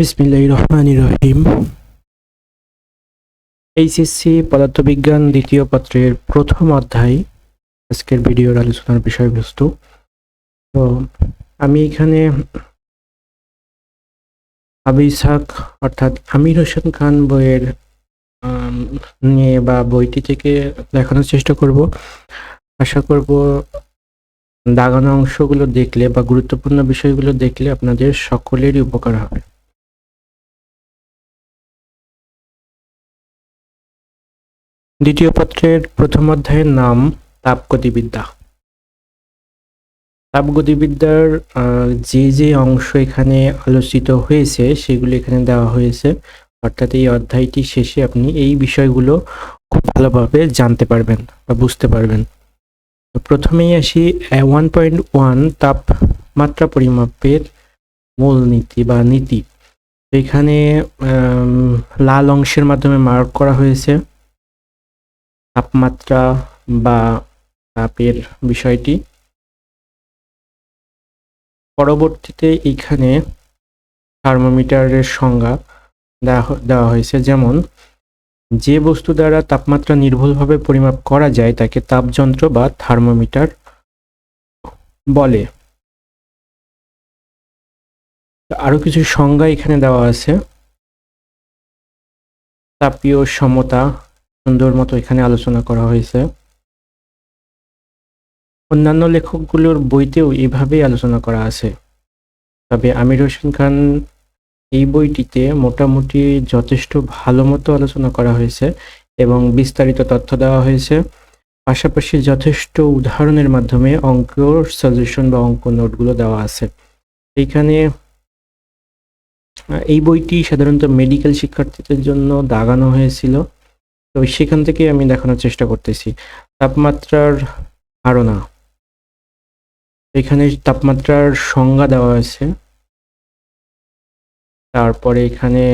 বিসমিল্লাহ রহমান রহিম। এইচএসসি পদার্থবিজ্ঞান দ্বিতীয় পত্রের প্রথম অধ্যায়। আজকের ভিডিওর আলোচনার বিষয়বস্তু। তো আমি এখানে আবু ইসাক অর্থাৎ আমির হোসেন খান বইয়ের নিয়ে বা বইটি থেকে দেখানোর চেষ্টা করব। আশা করব দাগানো অংশগুলো দেখলে বা গুরুত্বপূর্ণ বিষয়গুলো দেখলে আপনাদের সকলেরই উপকার হবে। দ্বিতীয় পত্রের প্রথম অধ্যায়ের নাম তাপগতিবিদ্যা। তাপগতিবিদ্যার যে যে অংশ এখানে আলোচিত হয়েছে, সেগুলো এখানে দেওয়া হয়েছে। অর্থাৎ এই অধ্যায়টি শেষে আপনি এই বিষয়গুলো খুব ভালোভাবে জানতে পারবেন বা বুঝতে পারবেন। প্রথমেই আসি ওয়ান পয়েন্ট ওয়ান তাপমাত্রা পরিমাপের মূল নীতি বা নীতি। এখানে লাল অংশের মাধ্যমে মার্ক করা হয়েছে। তাপমাত্রা বা তাপের বিষয়টি। পরবর্তীতে এখানে থার্মোমিটারের সংজ্ঞা দেওয়া হয়েছে। যেমন, যে বস্তু দ্বারা তাপমাত্রা নির্ভুলভাবে পরিমাপ করা যায়, তাকে তাপযন্ত্র বা থার্মোমিটার বলে। আরও কিছু সংজ্ঞা এখানে দেওয়া আছে। তাপীয় সমতা সুন্দর মতো এখানে আলোচনা করা হয়েছে। অন্যান্য লেখকগুলোর বইতেও এইভাবেই আলোচনা করা আছে। তবে আমির হোসেন খান এই বইটিতে মোটামুটি যথেষ্ট ভালো মতো আলোচনা করা হয়েছে এবং বিস্তারিত তথ্য দেওয়া হয়েছে। পাশাপাশি যথেষ্ট উদাহরণের মাধ্যমে অঙ্ক সাজেশন বা অঙ্ক নোটগুলো দেওয়া আছে। এইখানে এই বইটি সাধারণত মেডিকেল শিক্ষার্থীদের জন্য দাগানো হয়েছিল। তো সেখান থেকে আমি দেখানোর চেষ্টা করতেছি। তাপমাত্রার ধারণা এখানে তাপমাত্রার সংজ্ঞা দেওয়া আছে তারপরে এখানে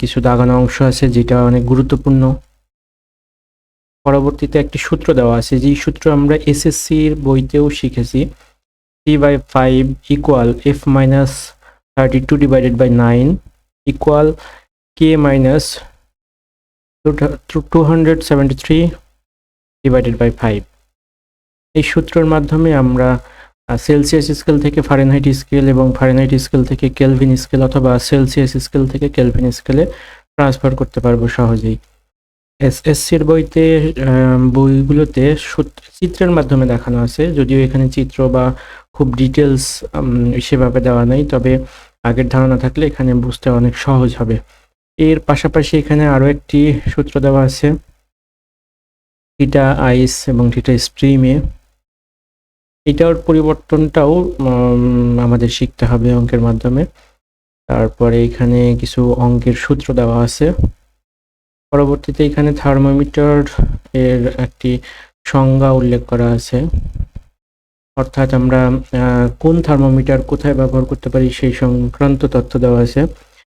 কিছু দাগানো অংশ আছে যেটা অনেক গুরুত্বপূর্ণ। পরবর্তীতে একটি সূত্র দেওয়া আছে যেই সূত্র আমরা এসএসসির বইতেও শিখেছি। Three by five equal F minus thirty two divided by nine equal K minus two hundred seventy three divided by five এই সূত্রের মাধ্যমে আমরা সেলসিয়াস স্কেল থেকে ফারেনহাইট স্কেল এবং ফারেনহাইট স্কেল থেকে কেলভিন স্কেল অথবা সেলসিয়াস স্কেল থেকে Kelvin স্কেলে ট্রান্সফার করতে পারব সহজেই। এসএসসির বইতে বইগুলোতে চিত্রের মাধ্যমে দেখানো আছে, যদিও এখানে চিত্র বা খুব ডিটেলস সেভাবে দেওয়া নেই, তবে আগের ধারণা থাকলে এখানে বুঝতে অনেক সহজ হবে। এর পাশাপাশি এখানে আরও একটি সূত্র দেওয়া আছে। থিটা আইস এবং থিটা স্ট্রিমে এটার পরিবর্তনটাও আমাদের শিখতে হবে অঙ্কের মাধ্যমে। তারপরে এখানে কিছু অঙ্কের সূত্র দেওয়া আছে। পরবর্তীতে এখানে থার্মোমিটার এর একটি সংজ্ঞা উল্লেখ করা আছে। অর্থাৎ আমরা কোন থার্মোমিটার কোথায় ব্যবহার করতে পারি সেই সংক্রান্ত তথ্য দেওয়া আছে।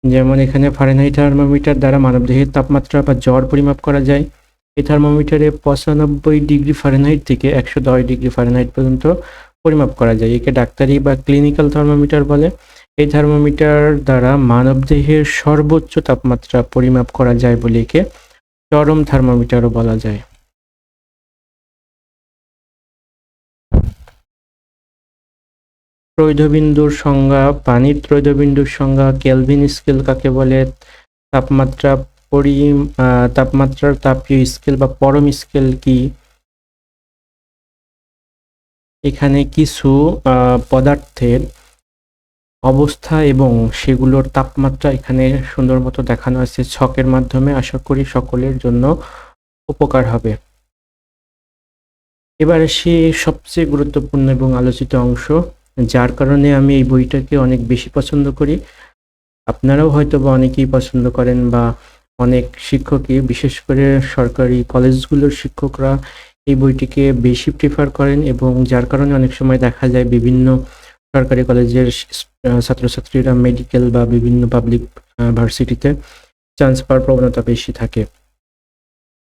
যেমন এখানে ফারেনহাইট থার্মোমিটার দ্বারা মানবদেহের তাপমাত্রা বা জ্বর পরিমাপ করা যায়। এই থার্মোমিটারে পঁচানব্বই ডিগ্রি ফারেনহাইট থেকে একশো দশ ডিগ্রি ফারেনহাইট পর্যন্ত পরিমাপ করা যায়। একে ডাক্তারি বা ক্লিনিক্যাল থার্মোমিটার বলে। এই থার্মোমিটার দ্বারা মানবদেহের সর্বোচ্চ তাপমাত্রা পরিমাপ করা যায় বলে একে চরম থার্মোমিটারও বলা যায়। ত্রৈধবিন্দুর সংজ্ঞা, পানির ত্রৈধবিন্দুর সংজ্ঞা, কেলভিন স্কেল কাকে বলে, তাপমাত্রা পরি তাপমাত্রার তাপীয় স্কেল বা পরম স্কেল কি? এখানে কিছু পদার্থের অবস্থা এবং সেগুলোর তাপমাত্রা এখানে সুন্দর মতো দেখানো আছে ছকের মাধ্যমে আশা করি সকলের জন্য উপকার হবে। এবার সে সবচেয়ে গুরুত্বপূর্ণ এবং আলোচিত অংশ যার কারণে আমি এই বইটাকে অনেক বেশি পছন্দ করি। আপনারাও হয়তো বা অনেকেই পছন্দ করেন বা অনেক শিক্ষকই, বিশেষ করে সরকারি কলেজগুলোর শিক্ষকরা এই বইটিকে বেশি প্রিফার করেন এবং যার কারণে অনেক সময় দেখা যায় বিভিন্ন সরকারি কলেজের ছাত্রছাত্রীরা মেডিকেল বা বিভিন্ন পাবলিক ভার্সিটিতে চান্স পাওয়ার প্রবণতা বেশি থাকে।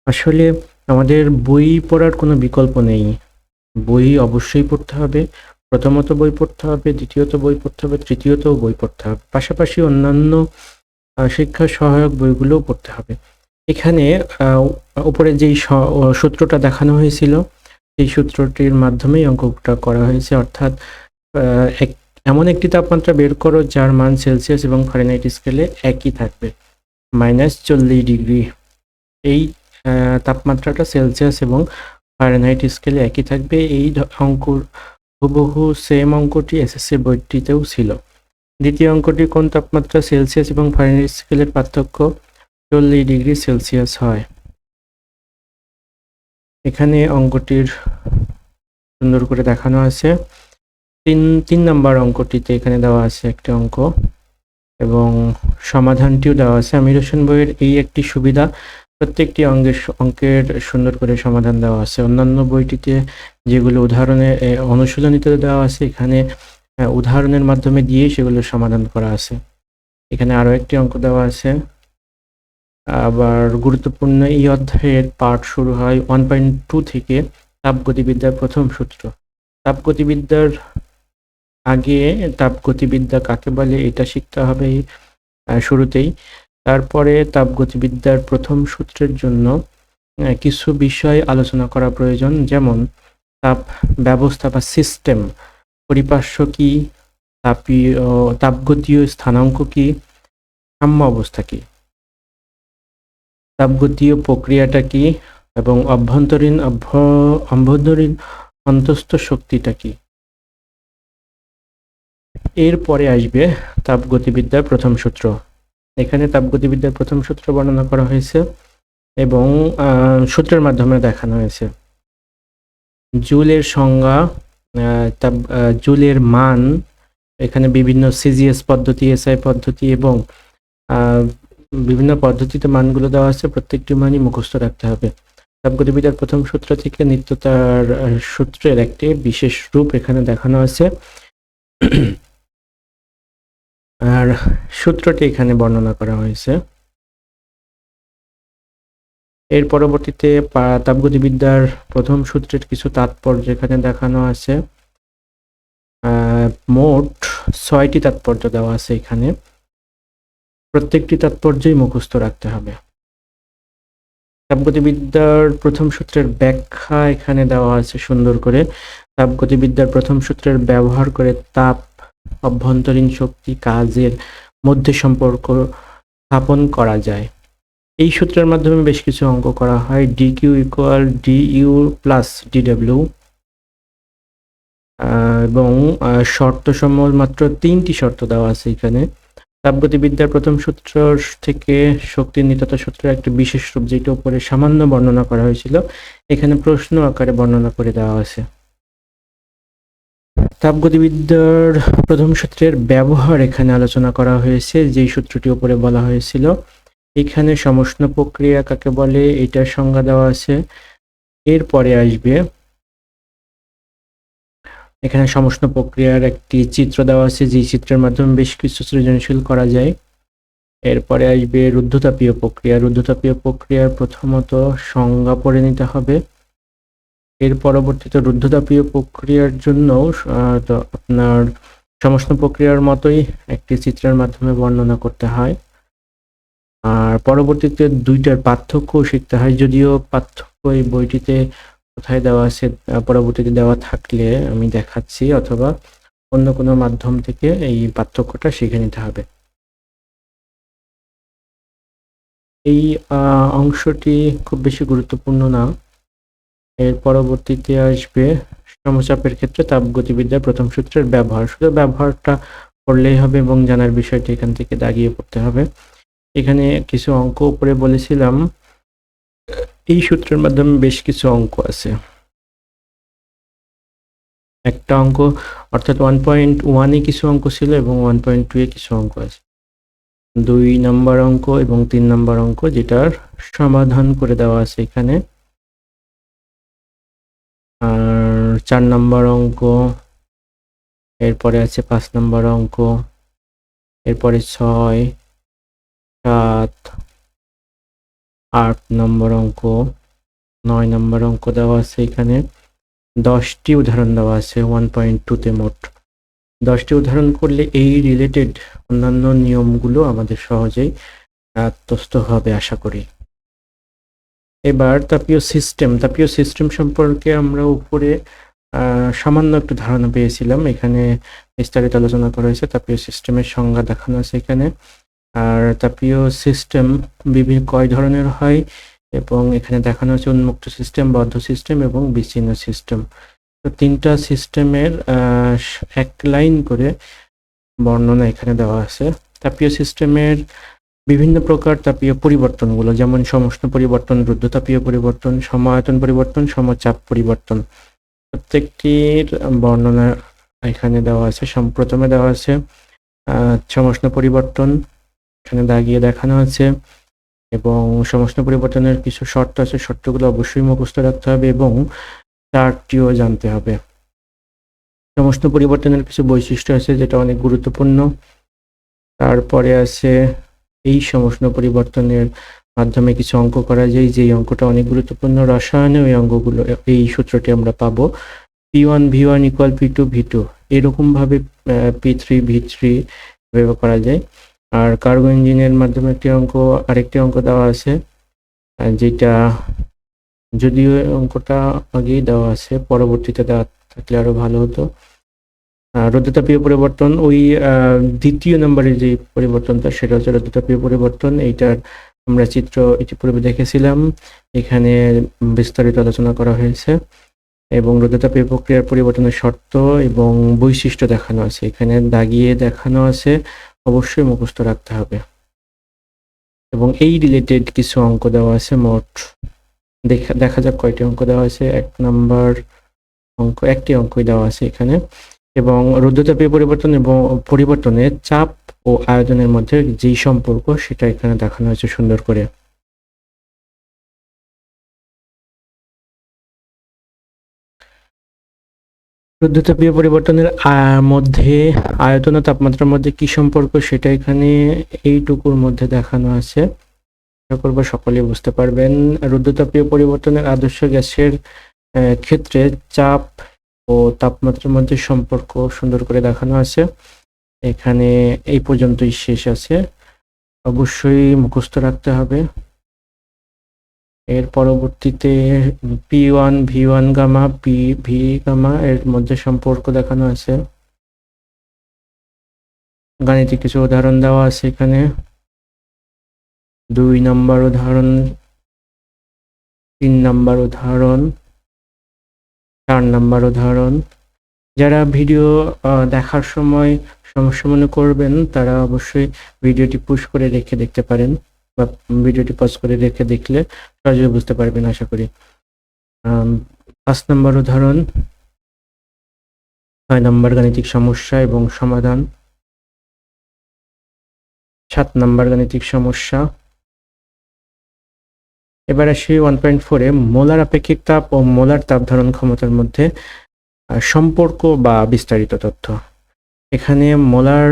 আসলে আমাদের বই পড়ার কোনো বিকল্প নেই। বই অবশ্যই পড়তে হবে। প্রথমত বই পড়তে হবে, দ্বিতীয়ত বই পড়তে হবে তৃতীয়ত বই পড়তে হবে। পাশাপাশি অন্যান্য শিক্ষা সহায়ক বইগুলোও পড়তে হবে। এখানে উপরে যেই সূত্রটা দেখানো হয়েছিল, সেই সূত্রটির মাধ্যমেই অঙ্কটা করা হয়েছে। অর্থাৎ এক- এমন একটি তাপমাত্রা বের করো, যার মান সেলসিয়াস এবং ফারেনহাইট স্কেলে একই থাকবে। মাইনাস চল্লিশ ডিগ্রি। এই তাপমাত্রাটা সেলসিয়াস এবং ফারেনহাইট স্কেলে একই থাকবে। এই ধ- অঙ্ক হুবহু সেম অঙ্কটি এসএসসি বইটিতেও ছিল। দ্বিতীয় অঙ্কটি কোন তাপমাত্রা সেলসিয়াস এবং ফারেনহাইট স্কেলের পার্থক্য? চল্লিশ ডিগ্রি সেলসিয়াস হয়। এখানে অঙ্কটির সুন্দর করে দেখানো আছে। তিন তিন নম্বর অঙ্কটিতে এখানে দেওয়া আছে একটি অঙ্ক এবং সমাধানটিও দেওয়া আছে। আমির হোসেন বইয়ের এই একটি সুবিধা প্রত্যেকটি অঙ্গের অঙ্কের সুন্দর করে সমাধান দেওয়া আছে। অন্যান্য বইটিতে যেগুলো উদাহরণে অনুশীলনীতে দেওয়া আছে, এখানে উদাহরণের মাধ্যমে দিয়ে সেগুলো সমাধান করা আছে। এখানে আরও একটি অঙ্ক দেওয়া আছে। আবার গুরুত্বপূর্ণ, এই অধ্যায়ের পাঠ শুরু হয় ওয়ান পয়েন্ট টু থেকে তাপগতিবিদ্যার প্রথম সূত্র। তাপগতিবিদ্যার আগে তাপগতিবিদ্যা কাকে বলে এটা শিখতে হবে শুরুতেই। তারপরে তাপগতিবিদ্যার প্রথম সূত্রের জন্য কিছু বিষয় আলোচনা করা প্রয়োজন, যেমন তাপ ব্যবস্থা বা সিস্টেম পরিপার্শ্ব কি তাপীয় তাপগতীয় স্থানাঙ্ক কি, সাম্য অবস্থা কি, তাপগতীয় প্রক্রিয়াটা কি, এবং অভ্যন্তরীণ অভ্য- অভ্যন্তরীণ অন্তস্থ শক্তিটা কি। এরপরে আসবে তাপগতিবিদ্যার প্রথম সূত্র। এখানে তাপগতিবিদ্যার প্রথম সূত্র বর্ণনা করা হয়েছে এবং সূত্রের মাধ্যমে দেখানো হয়েছে। জুলের সংজ্ঞা তাপ জুলের মান, এখানে বিভিন্ন সিজিএস পদ্ধতি এসআই পদ্ধতি এবং বিভিন্ন পদ্ধতিতে মানগুলো দেওয়া আছে। প্রত্যেকটি মানই মুখস্থ রাখতে হবে। তাপগতিবিদ্যার প্রথম সূত্র থেকে নিত্যতার সূত্রের একটি বিশেষ রূপ এখানে দেখানো আছে। আর সূত্রটি এখানে বর্ণনা করা হয়েছে। এর পরবর্তীতে তাপগতিবিদ্যার প্রথম সূত্রের কিছু তাৎপর্য এখানে দেখানো আছে। মোট ছয়টি তাৎপর্য দেওয়া আছে এখানে। প্রত্যেকটি তাৎপর্যই মুখস্থ রাখতে হবে। তাপগতিবিদ্যার প্রথম সূত্রের ব্যাখ্যা এখানে দেওয়া আছে সুন্দর করে। তাপগতিবিদ্যার প্রথম সূত্রের ব্যবহার করে তাপ অভ্যন্তরীণ শক্তি কাজের মধ্যে সম্পর্ক স্থাপন করা যায়। এই সূত্রের মাধ্যমে বেশ কিছু অঙ্ক করা হয়। D Q equal D U plus DW এবং শর্ত সমূহ মাত্র তিনটি শর্ত দেওয়া আছে এখানে। তাপগতিবিদ্যার প্রথম সূত্র থেকে শক্তির নিত্যতা সূত্রের একটি বিশেষ রূপ, যেটা উপরে সামান্য বর্ণনা করা হয়েছিল। এখানে প্রশ্ন আকারে বর্ণনা করে দেওয়া আছে। তাপগতিবিদ্যার প্রথম সূত্রের ব্যবহার এখানে আলোচনা করা হয়েছে, যেই সূত্রটি উপরে বলা হয়েছিল। এখানে সমষ্ণ প্রক্রিয়া কাকে বলে? এটার সংজ্ঞা দেওয়া আছে। এরপরে আসবে। এখানে সমষ্ণ প্রক্রিয়ার একটি চিত্র দেওয়া আছে যে চিত্রের মাধ্যমে বেশ কিছু সৃজনশীল করা যায়। এরপরে আসবে রুদ্ধতাপীয় প্রক্রিয়া। রুদ্ধতাপীয় প্রক্রিয়ার প্রথমত সংজ্ঞা পড়ে নিতে হবে। এর পরবর্তীতে রুদ্ধতাপীয় প্রক্রিয়ার জন্য আপনার সমস্ত প্রক্রিয়ার মতোই একটি চিত্রের মাধ্যমে বর্ণনা করতে হয়। আর পরবর্তীতে দুইটার পার্থক্য শিখতে হয়, যদিও পার্থক্য এই বইটিতে কোথায় দেওয়া আছে পরবর্তীতে দেওয়া থাকলে আমি দেখাচ্ছি, অথবা অন্য কোনো মাধ্যম থেকে এই পার্থক্যটা শিখে নিতে হবে। এই অংশটি খুব বেশি গুরুত্বপূর্ণ না। এর পরবর্তীতে আসবে সমচাপের ক্ষেত্রে তাপগতিবিদ্যার প্রথম সূত্রের ব্যবহার। শুধু ব্যবহারটা করলেই হবে এবং জানার বিষয়টি এখান থেকে দাগিয়ে পড়তে হবে। এখানে কিছু অঙ্ক উপরে বলেছিলাম। এই সূত্রের মাধ্যমে বেশ কিছু অঙ্ক আছে। একটা অঙ্ক, অর্থাৎ ওয়ান পয়েন্ট ওয়ানে কিছু অঙ্ক ছিল এবং ওয়ান পয়েন্ট টু এ কিছু অঙ্ক আছে। দুই নম্বর অঙ্ক এবং তিন নম্বর অঙ্ক যেটার সমাধান করে দেওয়া আছে এখানে। আর চার নম্বর অঙ্ক, এরপরে আছে পাঁচ নম্বর অঙ্ক, এরপরে ছয়, সাত, আট নম্বর অঙ্ক, নয় নম্বর অঙ্ক দেওয়া আছে এখানে। দশটি উদাহরণ দেওয়া আছে ওয়ান পয়েন্ট টুতে মোট। দশটি উদাহরণ করলে এই রিলেটেড অন্যান্য নিয়মগুলো আমাদের সহজেই আত্মস্থ হবে, আশা করি। এবার তাপীয় সিস্টেম তাপীয় সিস্টেম সম্পর্কে আমরা উপরে সামান্য একটু ধারণা পেয়েছিলাম। এখানে বিস্তারিত আলোচনা করা হয়েছে। তাপীয় সিস্টেমের সংজ্ঞা দেখানো আছে এখানে। আর তাপীয় সিস্টেম বিভিন্ন কয় ধরনের হয়? এবং এখানে দেখানো হচ্ছে উন্মুক্ত সিস্টেম বদ্ধ সিস্টেম এবং বিচ্ছিন্ন সিস্টেম তো তিনটা সিস্টেমের এক লাইন করে বর্ণনা এখানে দেওয়া আছে। তাপীয় সিস্টেমের বিভিন্ন প্রকার তাপীয় পরিবর্তনগুলো, যেমন সমষ্ণ পরিবর্তন রুদ্ধতাপীয় পরিবর্তন সমায়তন পরিবর্তন, সমচাপ পরিবর্তন। প্রত্যেকটির বর্ণনা এখানে দেওয়া আছে সম- প্রথমে দেওয়া আছে সমষ্ণ পরিবর্তন এখানে দাগিয়ে দেখানো আছে এবং সমষ্ণ পরিবর্তনের কিছু শর্ত আছে, শর্তগুলো অবশ্যই মুখস্থ রাখতে হবে এবং চারটিও জানতে হবে। সমষ্ণ পরিবর্তনের কিছু বৈশিষ্ট্য আছে যেটা অনেক গুরুত্বপূর্ণ। তারপরে আছে এই সমষ্ণ পরিবর্তনের মাধ্যমে কিছু অঙ্ক করা যায়, যেই অঙ্কটা অনেক গুরুত্বপূর্ণ। রসায়নে ওই অঙ্কগুলো, এই সূত্রটি আমরা পাবো। P one V one equal P two V two এরকমভাবে পি থ্রি ভি থ্রি ব্যবহার করা যায়। আর কার্গো ইঞ্জিনের মাধ্যমে একটি অঙ্ক, আরেকটি অঙ্ক দেওয়া আছে যেটা যদিও অঙ্কটা আগেই দেওয়া আছে, পরবর্তীতে দেওয়া থাকলে আরও ভালো হতো। আর রোদ্রতাপীয় পরিবর্তন, ওই দ্বিতীয় নম্বরের যে পরিবর্তনটা, সেটা হচ্ছে রোদ্রতাপীয় পরিবর্তন। এইটার আমরা চিত্র ইতিপূর্বে দেখেছিলাম। এখানে বিস্তারিত আলোচনা করা হয়েছে। এবং রোদ্রতাপীয় প্রক্রিয়ার পরিবর্তনের শর্ত এবং বৈশিষ্ট্য দেখানো আছে। এখানে দাগিয়ে দেখানো আছে। অবশ্যই মুখস্থ রাখতে হবে। এবং এই রিলেটেড কিছু অঙ্ক দেওয়া আছে, মোট দেখা দেখা যাক কয়টি অঙ্ক দেওয়া আছে। এক নাম্বার অঙ্ক, একটি অঙ্কই দেওয়া আছে এখানে। এবং রুদ্রতাপীয় পরিবর্তন এবং পরিবর্তনে চাপ ও আয়োজনের মধ্যে যেই সম্পর্ক, সেটা এখানে দেখানো হয়েছে সুন্দর করে। রুদ্রতাপীয় পরিবর্তনের মধ্যে আয়তন ও তাপমাত্রার মধ্যে কি সম্পর্ক, সেটা এখানে এইটুকুর মধ্যে দেখানো আছে। আশা করব সকলেই বুঝতে পারবেন। রুদ্রতাপীয় পরিবর্তনের আদর্শ গ্যাসের ক্ষেত্রে চাপ ও তাপমাত্রার মধ্যে সম্পর্ক সুন্দর করে দেখানো আছে। এখানে এই পর্যন্তই শেষ আছে। অবশ্যই মুখস্থ রাখতে হবে। এর পরবর্তীতে P one, V one gamma, P, V gamma এর মধ্যে সম্পর্ক দেখানো আছে। গাণিতিক কিছু উদাহরণ দেওয়া আছে এখানে। দুই নম্বর উদাহরণ, তিন নম্বর উদাহরণ চার নাম্বার উদাহরণ। যারা ভিডিও দেখার সময় সমস্যা মনে করবেন, তারা অবশ্যই ভিডিওটি পুশ করে রেখে দেখতে পারেন বা ভিডিওটি পজ করে রেখে দেখলে সহজে বুঝতে পারবেন, আশা করি। পাঁচ নম্বর উদাহরণ। ছয় নম্বর গাণিতিক সমস্যা এবং সমাধান। সাত নম্বর গাণিতিক সমস্যা। এবার আসি ওয়ান পয়েন্ট ফোরে মোলার আপেক্ষিক তাপ ও মোলার তাপ ধারণ ক্ষমতার মধ্যে সম্পর্ক বা বিস্তারিত তথ্য। এখানে মোলার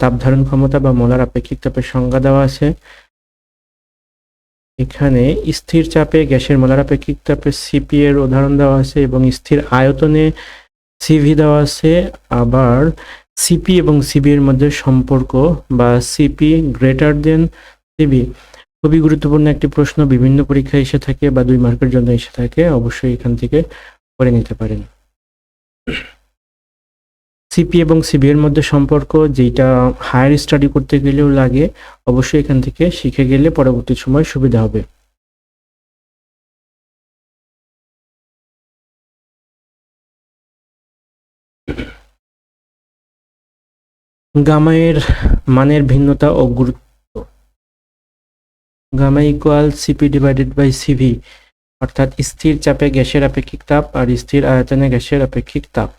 তাপ ধারণ ক্ষমতা বা মোলার আপেক্ষিক তাপের সংজ্ঞা দেওয়া আছে। এখানে স্থির চাপে গ্যাসের মোলার আপেক্ষিক তাপে সিপি এর উদাহরণ দেওয়া আছে এবং স্থির আয়তনে সিভি দেওয়া আছে। আবার সিপি এবং সিবি এর মধ্যে সম্পর্ক বা সিপি গ্রেটার দেন সিবি খুবই গুরুত্বপূর্ণ একটি প্রশ্ন। বিভিন্ন পরীক্ষায় এসে থাকে বা দুই মার্কের জন্য এসে থাকে, অবশ্যই এখান থেকে করে নিতে পারেন। সিপি এবং সিবি এর মধ্যে সম্পর্ক যেটা হায়ার স্টাডি করতে গেলেও লাগে, অবশ্যই এখান থেকে শিখে গেলে পরবর্তী সময় সুবিধা হবে। গামায়ের মানের ভিন্নতা ও গুরুত্ব gamma equal CP divided by CV অর্থাৎ স্থির চাপে গ্যাসের আপেক্ষিক তাপ আর স্থির আয়তনে গ্যাসের আপেক্ষিক তাপ।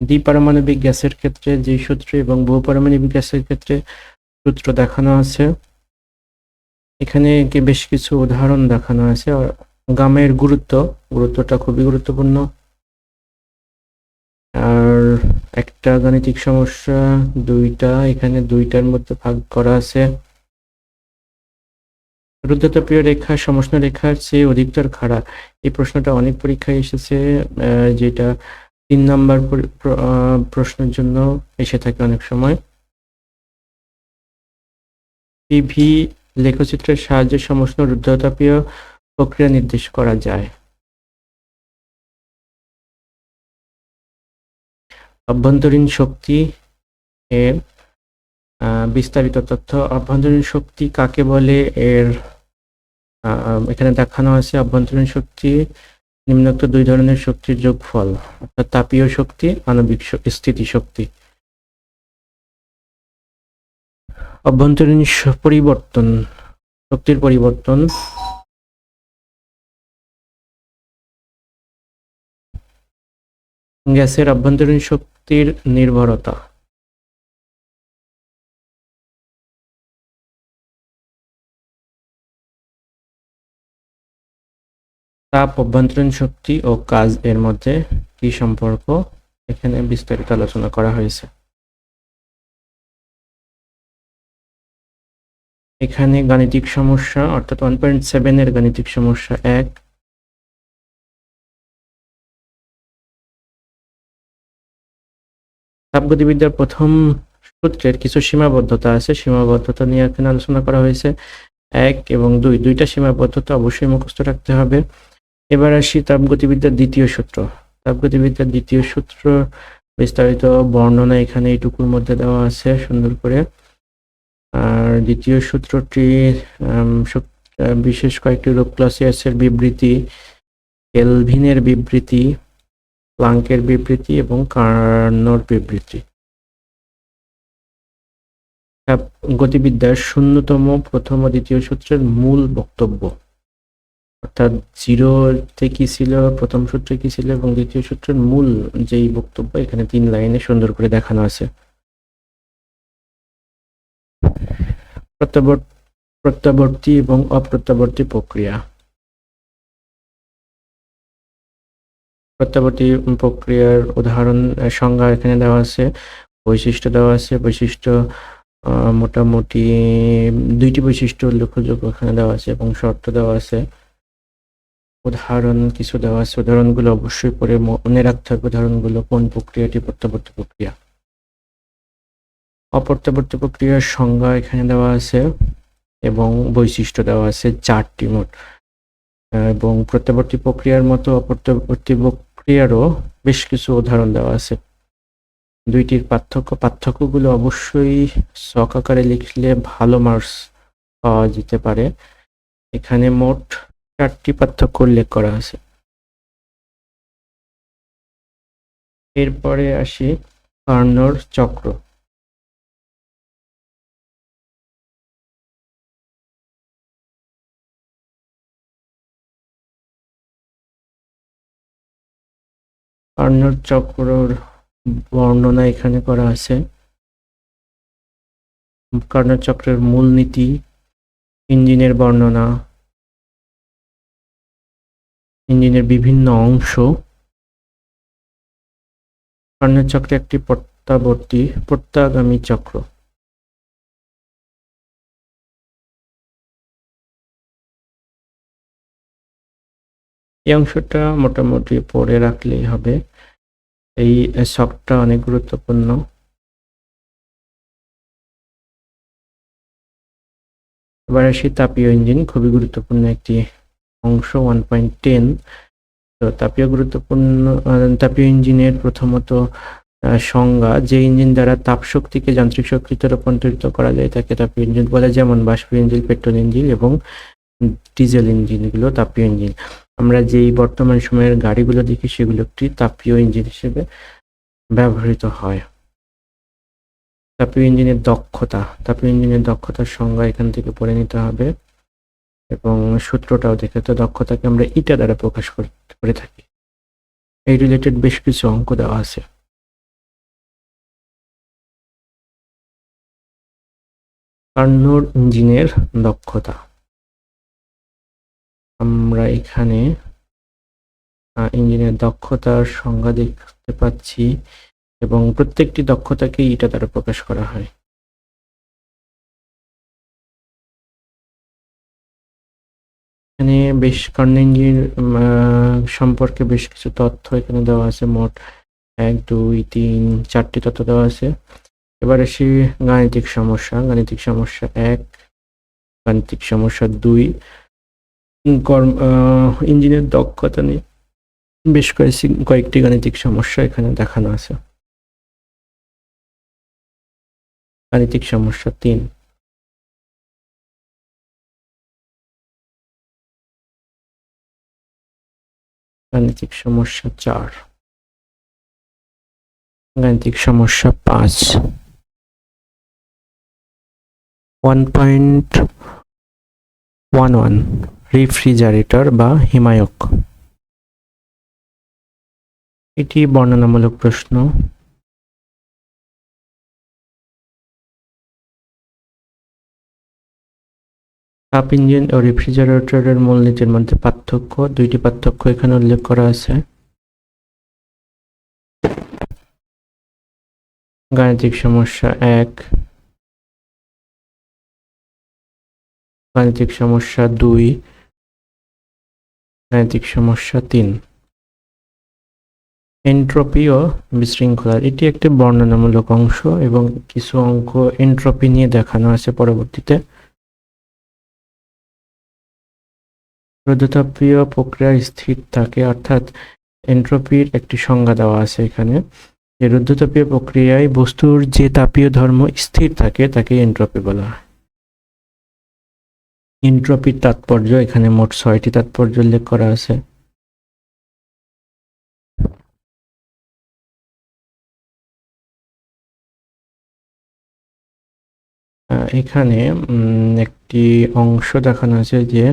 দ্বিপারমাণবিক গ্যাসের ক্ষেত্রে যে সূত্র এবং বহুপারমাণবিক গ্যাসের ক্ষেত্রে সূত্র দেখানো আছে। এখানে বেশ কিছু উদাহরণ দেখানো আছে। গামের গুরুত্ব, গুরুত্বটা খুবই গুরুত্বপূর্ণ। আর একটা গাণিতিক সমস্যা, দুইটা, এখানে দুইটার মধ্যে ভাগ করা আছে। রুদ্ধতাপীয় রেখা, সমষ্ণ রেখার চেয়ে অধিকতর খাড়া। এই প্রশ্নটা অনেক পরীক্ষায় এসেছে যেটা তিন নাম্বার প্রশ্নের জন্য এসে থাকে অনেক সময়। পিভি লেখচিত্রের সাহায্যে সমষ্ণ রুদ্ধতাপীয় প্রক্রিয়া নির্দেশ করা যায়। অভ্যন্তরীণ শক্তি বিস্তারিত তথ্য, অভ্যন্তরীণ শক্তি কাকে বলে? এর এখানে দেখানো আছে অভ্যন্তরীণ শক্তি, নিম্নোক্ত দুই ধরনের শক্তির যোগফল, অর্থাৎ তাপীয় শক্তি আণবিক স্থিতি শক্তি। অভ্যন্তরীণ পরিবর্তন, শক্তির পরিবর্তন। গ্যাসের অভ্যন্তরীণ শক্তির নির্ভরতা। তাপ, অভ্যন্তরীণ শক্তি ও কাজ এর মধ্যে কি সম্পর্ক? এখানে বিস্তারিত আলোচনা করা হয়েছে। এখানে গাণিতিক সমস্যা, অর্থাৎ ওয়ান পয়েন্ট সেভেন এর গাণিতিক সমস্যা এক। তাপগতিবিদ্যার প্রথম সূত্রের কিছু সীমাবদ্ধতা আছে। সীমাবদ্ধতা নিয়ে এখানে আলোচনা করা হয়েছে। এক এবং দুই, দুইটা সীমাবদ্ধতা অবশ্যই মুখস্থ রাখতে হবে। এবার আসি তাপগতিবিদ্যার দ্বিতীয় সূত্র। তাপগতিবিদ্যার দ্বিতীয় সূত্র বিস্তারিত বর্ণনা এখানে এইটুকুর মধ্যে দেওয়া আছে, সুন্দর করে। আর দ্বিতীয় সূত্রটি বিশেষ কয়েকটি রূপ ক্লাসিয়াসের বিবৃতি এলভিনের বিবৃতি, প্লাঙ্কের বিবৃতি এবং কার্নোর বিবৃতি। গতিবিদ্যার শূন্যতম প্রথম ও দ্বিতীয় সূত্রের মূল বক্তব্য। অর্থাৎ জিরোতে কি ছিল, প্রথম সূত্রে কি ছিল এবং দ্বিতীয় সূত্রের মূল যেই বক্তব্য, এখানে তিন লাইনে সুন্দর করে দেখানো আছে। প্রত্যাবর্ত- এবং অপ্রত্যাবর্তী প্রক্রিয়া। প্রত্যাবর্তী প্রক্রিয়ার উদাহরণ সংজ্ঞা এখানে দেওয়া আছে, বৈশিষ্ট্য দেওয়া আছে, বৈশিষ্ট্য মোটামুটি দুইটি বৈশিষ্ট্য উল্লেখযোগ্য এখানে দেওয়া আছে এবং শর্ত দেওয়া আছে। উদাহরণ কিছু দেওয়া আছে। উদাহরণগুলো অবশ্যই পরে মনে রাখতে হবে উদাহরণগুলো কোন প্রক্রিয়াটি প্রত্যাবর্তী প্রক্রিয়া। অপ্রত্যাবর্তী প্রক্রিয়ার সংজ্ঞা এখানে দেওয়া আছে এবং বৈশিষ্ট্য দেওয়া আছে চারটি মোট। এবং প্রত্যাবর্তী প্রক্রিয়ার মতো অপ্রত্যাবর্তী প্রক্রিয়ারও বেশ কিছু উদাহরণ দেওয়া আছে। দুইটির পার্থক্য, পার্থক্যগুলো অবশ্যই শখ আকারে লিখলে ভালো মার্কস পাওয়া যেতে পারে। এখানে মোট চারটি পার্থক্য উল্লেখ করা আছে। এরপরে আসি কার্নোর চক্র। কার্নোর চক্রর বর্ণনা এখানে করা আছে। কার্নোর চক্রের মূলনীতি, ইঞ্জিনের বর্ণনা ইঞ্জিনের বিভিন্ন অংশ। কার্নোর চক্রে একটি প্রত্যাবর্তী, প্রত্যাগামী চক্র। এই অংশটা মোটামুটি পড়ে রাখলেই হবে। এই শকটা অনেক গুরুত্বপূর্ণ। এবার আসি তাপীয় ইঞ্জিন, খুবই গুরুত্বপূর্ণ একটি অংশ ওয়ান পয়েন্ট টেন তো তাপীয় গুরুত্বপূর্ণ তাপীয় ইঞ্জিনের প্রথমত সংজ্ঞা, যে ইঞ্জিন দ্বারা তাপ শক্তিকে যান্ত্রিক শক্তিতে রূপান্তরিত করা যায়, তাকে তাপীয় ইঞ্জিন বলে, যেমন বাষ্প ইঞ্জিন, পেট্রোল ইঞ্জিন এবং ডিজেল ইঞ্জিনগুলো তাপীয় ইঞ্জিন। আমরা যেই বর্তমান সময়ের গাড়িগুলো দেখি সেগুলো একটি তাপীয় ইঞ্জিন হিসেবে ব্যবহৃত হয়। তাপীয় ইঞ্জিনের দক্ষতা, তাপীয় ইঞ্জিনের দক্ষতার সংজ্ঞা এখান থেকে পড়ে নিতে হবে। এবং সূত্রটাও দেখে তো দক্ষতাকে আমরা ইটা দ্বারা প্রকাশ কর- থাকি। এই রিলেটেড বেশ কিছু অঙ্ক দেওয়া আছে। কার্নোর ইঞ্জিনের দক্ষতা। আমরা এখানে ইঞ্জিনের দক্ষতার সংজ্ঞা দেখতে পাচ্ছি এবং প্রত্যেকটি দক্ষতাকে ইটা দ্বারা প্রকাশ করা হয়। বেশ, কর্ণ ইঞ্জিন সম্পর্কে বেশ কিছু তথ্য এখানে দেওয়া আছে। মোট এক, দুই, তিন, চারটি তথ্য দেওয়া আছে। এবার আসি গাণিতিক সমস্যা। গাণিতিক সমস্যা এক, গাণিতিক সমস্যা দুই। কর্ম ইঞ্জিনের দক্ষতা নিয়ে বেশ কয়েকটি কয়েকটি গাণিতিক সমস্যা এখানে দেখানো আছে। গাণিতিক সমস্যা তিন গাণিতিক সমস্যা চার। গাণিতিক সমস্যা পাঁচ। One point one one refrigerator বা হিমায়ক। এটি বর্ণনামূলক প্রশ্ন। তাপ ইঞ্জিন ও রেফ্রিজারেটরের মূলনীতির মধ্যে পার্থক্য, দুইটি পার্থক্য এখানে উল্লেখ করা আছে। গাণিতিক সমস্যা এক। গাণিতিক সমস্যা দুই। গাণিতিক সমস্যা তিন। এন্ট্রপি ও বিশৃঙ্খলা এটি একটি বর্ণনামূলক অংশ এবং কিছু অঙ্ক এন্ট্রপি নিয়ে দেখানো আছে পরবর্তীতে। রোধতাপীয় প্রক্রিয়া স্থির থাকে, অর্থাৎ এন্ট্রপির একটি সংজ্ঞা দেওয়া আছে এখানে। যে রুদ্ধতাপীয় প্রক্রিয়ায় বস্তুর যে তাপীয় ধর্ম স্থির থাকে, তাকে এন্ট্রপি বলা হয়। এন্ট্রপির তাৎপর্য, এখানে মোট ছয়টি তাৎপর্য উল্লেখ করা আছে। এখানে একটি অংশ দেখানো আছে যে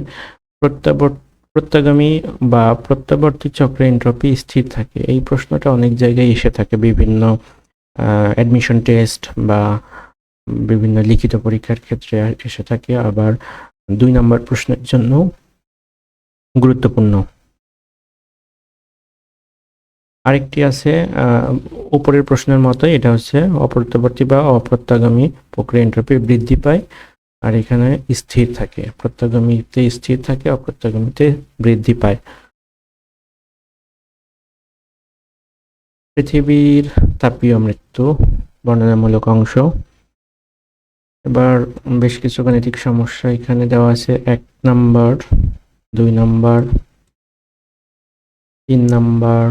প্রত্যাগামী বা প্রত্যাবর্তী চক্রে এন্ট্রপি স্থির থাকে। এই প্রশ্নটা অনেক জায়গায় এসে থাকে। বিভিন্ন অ্যাডমিশন টেস্ট বা বিভিন্ন লিখিত পরীক্ষার ক্ষেত্রে এসে থাকে। আবার দুই নম্বর প্রশ্নের জন্য গুরুত্বপূর্ণ। আরেকটি আছে উপরের প্রশ্নের মতোই। এটা হচ্ছে অপ্রত্যাবর্তী বা অপ্রত্যাগামী প্রক্রিয়া এন্ট্রপি বৃদ্ধি পায়। আর এখানে স্থির থাকে। প্রত্যাগামীতে স্থির থাকে, অপ্রত্যাগামীতে বৃদ্ধি পায়। পৃথিবীর তাপীয় মৃত্যু, বর্ণনামূলক অংশ। এবার বেশ কিছু গাণিতিক সমস্যা এখানে দেওয়া আছে। এক নাম্বার, দুই নাম্বার, তিন নাম্বার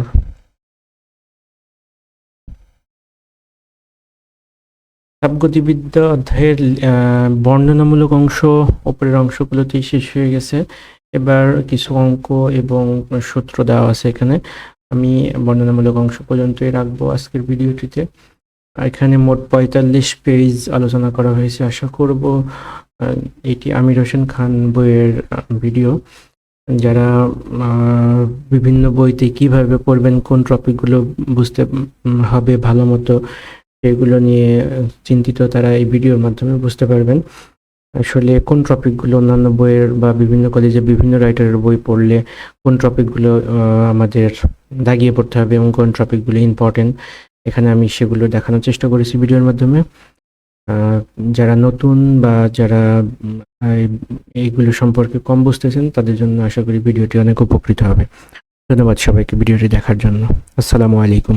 তাপগতিবিদ্যা অধ্যায়ের বর্ণনামূলক অংশ, উপরের অংশগুলোতেই শেষ হয়ে গেছে। এবার কিছু অঙ্ক এবং সূত্র দেওয়া আছে এখানে। আমি বর্ণনামূলক অংশ পর্যন্তই রাখব আজকের ভিডিওটিতে। এখানে মোট পঁয়তাল্লিশ পেজ আলোচনা করা হয়েছে, আশা করব এটি আমির হোসেন খান বইয়ের ভিডিও। যারা বিভিন্ন বইতে কীভাবে পড়বেন, কোন টপিকগুলো বুঝতে হবে, ভালো মতো সেগুলো নিয়ে চিন্তিত তারা এই ভিডিওর মাধ্যমে বুঝতে পারবেন। আসলে কোন টপিকগুলো অন্যান্য বইয়ের বা বিভিন্ন কলেজে বিভিন্ন রাইটারের বই পড়লে কোন টপিকগুলো আমাদের দাগিয়ে পড়তে হবে এবং কোন টপিকগুলো ইম্পর্টেন্ট এখানে আমি সেগুলো দেখানোর চেষ্টা করেছি ভিডিওর মাধ্যমে। যারা নতুন বা যারা এইগুলো সম্পর্কে কম বুঝতেছেন, তাদের জন্য আশা করি ভিডিওটি অনেক উপকৃত হবে। ধন্যবাদ সবাইকে ভিডিওটি দেখার জন্য। আসসালামু আলাইকুম।